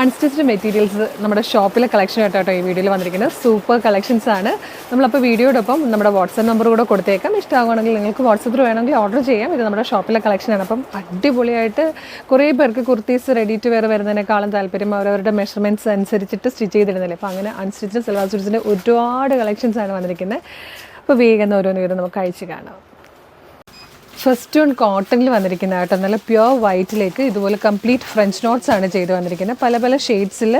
Unstitched materials നമ്മുടെ ഷോപ്പിലെ collection ആയിട്ടോ ഈ വീഡിയോയിൽ വന്നിരിക്കുന്നത്. സൂപ്പർ കളക്ഷൻസ് ആണ്. നമ്മളപ്പോൾ വീഡിയോടൊപ്പം നമ്മുടെ വാട്സപ്പ് നമ്പർ കൂടെ കൊടുത്തേക്കാം. ഇഷ്ടമാകുകയാണെങ്കിൽ നിങ്ങൾക്ക് വാട്സപ്പിൽ വേണമെങ്കിൽ ഓർഡർ ചെയ്യാം. ഇത് നമ്മുടെ ഷോപ്പിലെ കളക്ഷനാണ് അപ്പം അടിപൊളിയായിട്ട് കുറേ പേർക്ക് കുർത്തീസ് റെഡി ടു വെയർ വരുന്നതിനേക്കാളും താല്പര്യം അവരവരുടെ മെഷർമെന്റ്സ് അനുസരിച്ചിട്ട് സ്റ്റിച്ച് ചെയ്തിരുന്നില്ലേ അപ്പോൾ അങ്ങനെ അൺസ്റ്റിച്ച്ഡ് സൽവാർ സ്റ്റിച്ചിന്റെ ഒരുപാട് കളക്ഷൻസ് ആണ് വന്നിരിക്കുന്നത്. അപ്പോൾ വേഗം ഓരോന്ന് വീട് നമുക്ക് അയച്ച് കാണാം. ഫസ്റ്റ് ഓൺ കോട്ടണിൽ വന്നിരിക്കുന്ന കേട്ടോ. നല്ല പ്യുവർ വൈറ്റിലേക്ക് ഇതുപോലെ കംപ്ലീറ്റ് ഫ്രഞ്ച് നോട്ട്സ് ആണ് ചെയ്ത് വന്നിരിക്കുന്നത്. പല പല ഷെയ്ഡ്സിൽ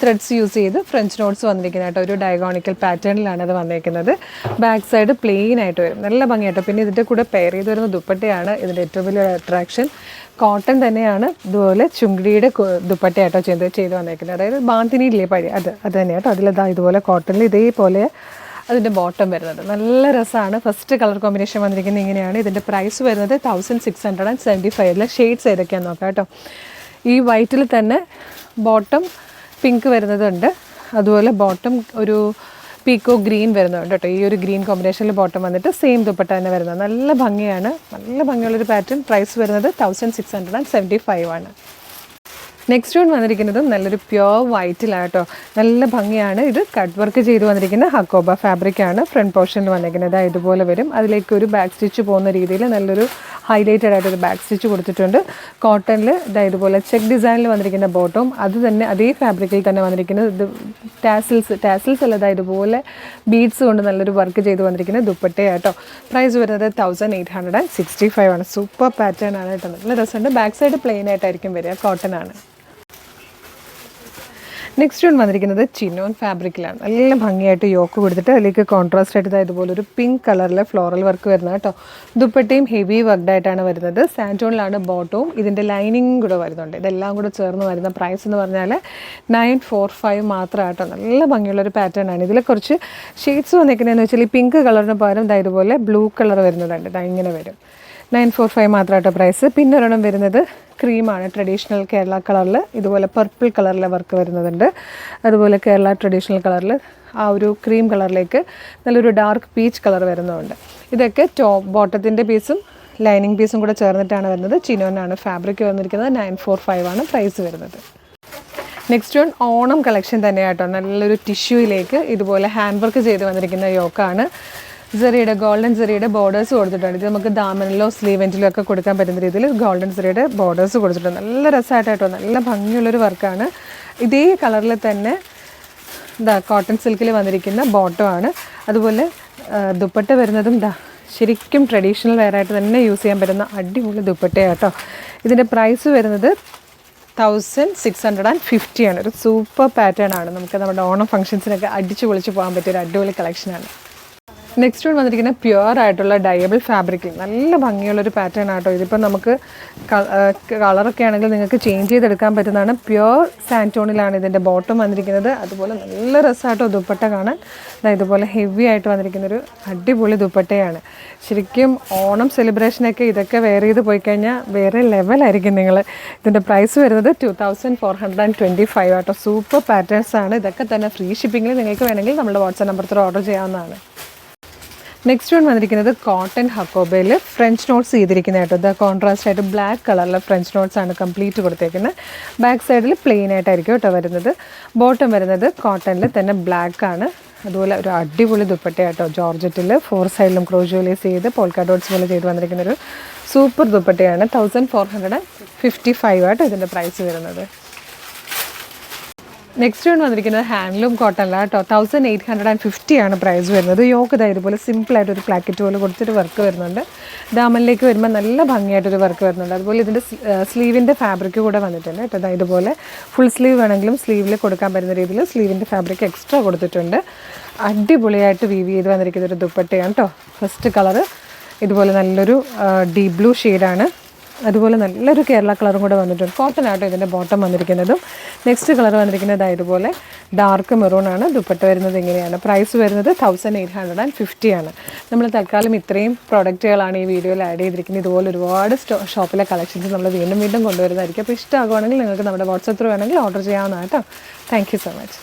ത്രെഡ്സ് യൂസ് ചെയ്ത് ഫ്രഞ്ച് നോട്ട്സ് വന്നിരിക്കുന്ന കേട്ടോ. ഒരു ഡയഗോണിക്കൽ പാറ്റേണിലാണ് അത് വന്നിരിക്കുന്നത് ബാക്ക് സൈഡ് പ്ലെയിൻ ആയിട്ട് വരും. നല്ല ഭംഗിയായിട്ടോ പിന്നെ ഇതിന്റെ കൂടെ പെയർ ചെയ്ത് വരുന്ന ദുപ്പട്ടയാണ് ഇതിന്റെ ഏറ്റവും വലിയ അട്രാക്ഷൻ കോട്ടൺ തന്നെയാണ് ഇതുപോലെ ചുങ്കിടിയുടെ ദുപ്പട്ടയായിട്ടോ ചെയ്ത് ചെയ്ത് വന്നിരിക്കുന്നത് അതായത് ബാന്തിനിയില്ലേ പഴയ അത് അത് തന്നെയാട്ടോ അതിലതാ ഇതുപോലെ കോട്ടണിൽ ഇതേപോലെ അതിന്റെ ബോട്ടം വരുന്നത്. നല്ല രസമാണ് ഫസ്റ്റ് കളർ കോമ്പിനേഷൻ വന്നിരിക്കുന്നത് ഇങ്ങനെയാണ്. ഇതിന്റെ പ്രൈസ് വരുന്നത് thousand six hundred and seventy ഫൈവിലെ shades ഏതൊക്കെയാണെന്ന് നോക്കാം കേട്ടോ. ഈ വൈറ്റിൽ തന്നെ ബോട്ടം പിങ്ക് വരുന്നതുണ്ട്. അതുപോലെ ബോട്ടം ഒരു പീക്കോ ഗ്രീൻ വരുന്നുണ്ട് കേട്ടോ. ഈ ഒരു ഗ്രീൻ കോമ്പിനേഷനിൽ ബോട്ടം വന്നിട്ട് സെയിം ദുപ്പട്ട തന്നെ വരുന്നത്. നല്ല ഭംഗിയാണ്. നല്ല ഭംഗിയുള്ളൊരു പാറ്റേൺ പ്രൈസ് വരുന്നത് thousand six hundred and seventy five ആണ്. നെക്സ്റ്റ് വൺ വന്നിരിക്കുന്നതും നല്ലൊരു പ്യുവർ വൈറ്റിലാട്ടോ നല്ല ഭംഗിയാണ്. ഇത് കട്ട് വർക്ക് ചെയ്ത് വന്നിരിക്കുന്ന ഹക്കോബ ഫാബ്രിക്കാണ് ഫ്രണ്ട് പോർഷനിൽ വന്നിരിക്കുന്നത്. ഇതുപോലെ വരും. അതിലേക്ക് ഒരു ബാക്ക് സ്റ്റിച്ച് പോകുന്ന രീതിയിൽ നല്ലൊരു ഹൈലൈറ്റഡ് ആയിട്ട് ഒരു ബാക്ക് സ്റ്റിച്ച് കൊടുത്തിട്ടുണ്ട്. കോട്ടണിൽ ഇതാ ഇതുപോലെ ചെക്ക് ഡിസൈനിൽ വന്നിരിക്കുന്ന ബോട്ടവും അത് തന്നെ അതേ ഫാബ്രിക്കിൽ തന്നെ വന്നിരിക്കുന്നത്. ഇത് ടാസിൽസ് ടാസിൽസ് അല്ല. ഇതാ ഇതുപോലെ ബീഡ്സ് കൊണ്ട് നല്ലൊരു വർക്ക് ചെയ്ത് വന്നിരിക്കുന്ന ദുപ്പട്ടയാട്ടോ പ്രൈസ് വരുന്നത് thousand eight hundred and sixty five ആണ്. സൂപ്പർ പാറ്റേൺ ആണ് കേട്ടോ നല്ല രസമുണ്ട്. ബാക്ക് സൈഡ് പ്ലെയിൻ ആയിട്ടായിരിക്കും വരിക. കോട്ടൺ ആണ്. നെക്സ്റ്റ് വൺ വന്നിരിക്കുന്നത് ചിനോൻ ഫാബ്രിക്കിലാണ്. നല്ല ഭംഗിയായിട്ട് യോക്ക് കൊടുത്തിട്ട് അതിലേക്ക് കോൺട്രാസ്റ്റ് ആയിട്ട് ഇതാ ഇതുപോലെ ഒരു പിങ്ക് കളറിലെ ഫ്ലോറൽ വർക്ക് വരുന്നത് കേട്ടോ. ദുപ്പട്ടയും ഹെവി വർക്ക്ഡായിട്ടാണ് വരുന്നത്. സാന്റോണിലാണ് ബോട്ടവും ഇതിന്റെ ലൈനിങ്ങും കൂടെ വരുന്നുണ്ട്. ഇതെല്ലാം കൂടെ ചേർന്ന് വരുന്ന പ്രൈസ് എന്ന് പറഞ്ഞാൽ നയൻ ഫോർ ഫൈവ് മാത്രം കേട്ടോ നല്ല ഭംഗിയുള്ളൊരു പാറ്റേൺ ആണ്. ഇതിൽ കുറച്ച് ഷെയ്ഡ്സ് വന്നിരിക്കുന്നതെന്ന് വെച്ചാൽ ഈ പിങ്ക് കളറിന് പകരം ഇതായതുപോലെ ബ്ലൂ കളർ വരുന്നതുണ്ട് ഇതാ ഇങ്ങനെ വരും. നയൻ ഫോർ ഫൈവ് മാത്രമായിട്ട് പ്രൈസ്. പിന്നെ ഒരെണ്ണം വരുന്നത് ക്രീമാണ്. ട്രഡീഷണൽ കേരള കളറിൽ ഇതുപോലെ പർപ്പിൾ കളറിലെ വർക്ക് വരുന്നതുണ്ട് അതുപോലെ കേരള ട്രഡീഷണൽ കളറിൽ ആ ഒരു ക്രീം കളറിലേക്ക് നല്ലൊരു ഡാർക്ക് പീച്ച് കളർ വരുന്നതുണ്ട് ഇതൊക്കെ ടോപ്പ് ബോട്ടത്തിന്റെ പീസും ലൈനിങ് പീസും കൂടെ ചേർന്നിട്ടാണ് വരുന്നത്. ചിനോനാണ് ഫാബ്രിക് വന്നിരിക്കുന്നത്. നയൻ ഫോർ ഫൈവ് ആണ് പ്രൈസ് വരുന്നത്. നെക്സ്റ്റ് വൺ ഓണം കളക്ഷൻ തന്നെയാട്ടോ. നല്ലൊരു ടിഷ്യൂയിലേക്ക് ഇതുപോലെ ഹാൻഡ് വർക്ക് ചെയ്ത് വന്നിരിക്കുന്ന യോക്കാണ്. സെറിയുടെ ഗോൾഡൻ സെറിയുടെ ബോർഡേഴ്സ് കൊടുത്തിട്ടുണ്ട്. ഇത് നമുക്ക് ദാമനിലോ സ്ലീവെന്റിലോ ഒക്കെ കൊടുക്കാൻ പറ്റുന്ന രീതിയിൽ ഗോൾഡൻ സെറിയുടെ ബോർഡേഴ്സ് കൊടുത്തിട്ടുണ്ട്. നല്ല രസമായിട്ടോ നല്ല ഭംഗിയുള്ളൊരു വർക്കാണ് ഇതേ കളറിൽ തന്നെ ഇതാ കോട്ടൺ സിൽക്കിൽ വന്നിരിക്കുന്ന ബോട്ടമാണ് അതുപോലെ ദുപ്പട്ട വരുന്നതും ദാ ശരിക്കും ട്രഡീഷണൽ വെയറായിട്ട് തന്നെ യൂസ് ചെയ്യാൻ പറ്റുന്ന അടിപൊളി ദുപ്പട്ടയാട്ടോ. ഇതിന്റെ പ്രൈസ് വരുന്നത് തൗസൻഡ് സിക്സ് ഹൺഡ്രഡ് ആൻഡ് ഫിഫ്റ്റിയാണ് ഒരു സൂപ്പർ പാറ്റേൺ ആണ്. നമുക്ക് നമ്മുടെ ഓണം ഫംഗ്ഷൻസിനൊക്കെ അടിച്ചു പൊളിച്ച് പോകാൻ പറ്റിയ ഒരു അടിപൊളി കളക്ഷനാണ് നെക്സ്റ്റ് വൺ വന്നിരിക്കുന്ന പ്യുവർ ആയിട്ടുള്ള ഡയബിൾ ഫാബ്രിക്കിൽ നല്ല ഭംഗിയുള്ളൊരു പാറ്റേൺ ആട്ടോ. ഇതിപ്പോൾ നമുക്ക് കളറൊക്കെ ആണെങ്കിൽ നിങ്ങൾക്ക് ചേഞ്ച് ചെയ്തെടുക്കാൻ പറ്റുന്നതാണ്. പ്യുവർ സാന്റോണിലാണ് ഇതിന്റെ ബോട്ടം വന്നിരിക്കുന്നത്. അതുപോലെ നല്ല രസമായിട്ടോ ദുപ്പട്ട കാണാൻ. ഇതാ ഇതുപോലെ ഹെവി ആയിട്ട് വന്നിരിക്കുന്നൊരു അടിപൊളി ദുപ്പട്ടയാണ്. ശരിക്കും ഓണം സെലിബ്രേഷനൊക്കെ ഇതൊക്കെ വെയർ ചെയ്ത് പോയി കഴിഞ്ഞാൽ വേറെ ലെവലായിരിക്കും നിങ്ങൾ ഇതിന്റെ പ്രൈസ് വരുന്നത് two thousand four hundred and twenty five ആട്ടോ. സൂപ്പർ പാറ്റേൺസ് ആണ്. ഇതൊക്കെ തന്നെ ഫ്രീ ഷിപ്പിങ്ങിൽ നിങ്ങൾക്ക് വേണമെങ്കിൽ നമ്മുടെ വാട്സാപ്പ് നമ്പർ ഓർഡർ ചെയ്യാവുന്നതാണ്. നെക്സ്റ്റ് വൺ വന്നിരിക്കുന്നത് കോട്ടൺ ഹക്കോബയിൽ ഫ്രഞ്ച് നോട്ട്സ് ചെയ്തിരിക്കുന്ന കേട്ടോ. ഇത് കോൺട്രാസ്റ്റ് ആയിട്ട് ബ്ലാക്ക് കളറിലെ ഫ്രഞ്ച് നോട്ട്സ് ആണ് കംപ്ലീറ്റ് കൊടുത്തേക്കുന്നത് ബാക്ക് സൈഡിൽ പ്ലെയിൻ ആയിട്ടായിരിക്കും കേട്ടോ വരുന്നത്. ബോട്ടം വരുന്നത് കോട്ടണിൽ തന്നെ ബ്ലാക്ക് ആണ്. അതുപോലെ ഒരു അടിപൊളി ദുപ്പട്ടയാട്ടോ ജോർജറ്റിൽ ഫോർ സൈഡിലും ക്രോജോലേസ് ചെയ്ത് പോൾക്കാ ഡോട്ട്സ് പോലെ ചെയ്ത് വന്നിരിക്കുന്ന ഒരു സൂപ്പർ ദുപ്പട്ടയാണ്. Thousand four hundred and fifty five ആട്ടോ ഇതിന്റെ പ്രൈസ് വരുന്നത്. നെക്സ്റ്റ് വൺ വന്നിരിക്കുന്നത് ഹാൻഡ്ലൂം കോട്ടൺ കേട്ടോ thousand eight hundred and fifty ആണ് പ്രൈസ് വരുന്നത്. യോക്ക് ഇതാ ഇതുപോലെ സിമ്പിളായിട്ട് ഒരു പ്ലാക്കറ്റ് പോലെ കൊടുത്തിട്ട് വർക്ക് വരുന്നുണ്ട്. ദാമനിലേക്ക് വരുമ്പോൾ നല്ല ഭംഗിയായിട്ടൊരു വർക്ക് വരുന്നുണ്ട്. അതുപോലെ ഇതിന്റെ സ്ലീവിന്റെ ഫാബ്രിക് കൂടെ വന്നിട്ടുണ്ട് കേട്ടോ. ഇതാ ഇതുപോലെ ഫുൾ സ്ലീവ് വേണമെങ്കിലും സ്ലീവിൽ കൊടുക്കാൻ പറ്റുന്ന രീതിയിൽ സ്ലീവിന്റെ ഫാബ്രിക് എക്സ്ട്രാ കൊടുത്തിട്ടുണ്ട്. അടിപൊളിയായിട്ട് വീവ് ചെയ്ത് വന്നിരിക്കുന്ന ഒരു ദുപ്പട്ടയാണ് കേട്ടോ. ഫസ്റ്റ് കളറ് ഇതുപോലെ നല്ലൊരു ഡീപ് ബ്ലൂ ഷെയ്ഡാണ് അതുപോലെ നല്ലൊരു കേരള കളറും കൂടെ വന്നിട്ടുണ്ട്. കോട്ടൺ ആട്ടോ ഇതിന്റെ ബോട്ടം വന്നിരിക്കുന്നതും. നെക്സ്റ്റ് കളർ വന്നിരിക്കുന്നത് ഇതുപോലെ ഡാർക്ക് മെറൂൺ ആണ്. ദുപ്പട്ട വരുന്നത് ഇങ്ങനെയാണ്. പ്രൈസ് വരുന്നത് thousand eight hundred and fifty ആണ്. നമ്മൾ തൽക്കാലം ഇത്രയും പ്രോഡക്റ്റുകളാണ് ഈ വീഡിയോയിൽ ആഡ് ചെയ്തിരിക്കുന്നത്. ഇതുപോലെ ഒരുപാട് ഷോപ്പിലെ കളക്ഷൻസ് നമ്മൾ വീണ്ടും വീണ്ടും കൊണ്ടുവരുന്നതായിരിക്കും. അപ്പോൾ ഇഷ്ടമാകുവാണെങ്കിൽ നിങ്ങൾക്ക് നമ്മുടെ വാട്സപ്പ് ത്രൂ വേണമെങ്കിൽ ഓർഡർ ചെയ്യാവുന്നതാണ് കേട്ടോ. Thank so much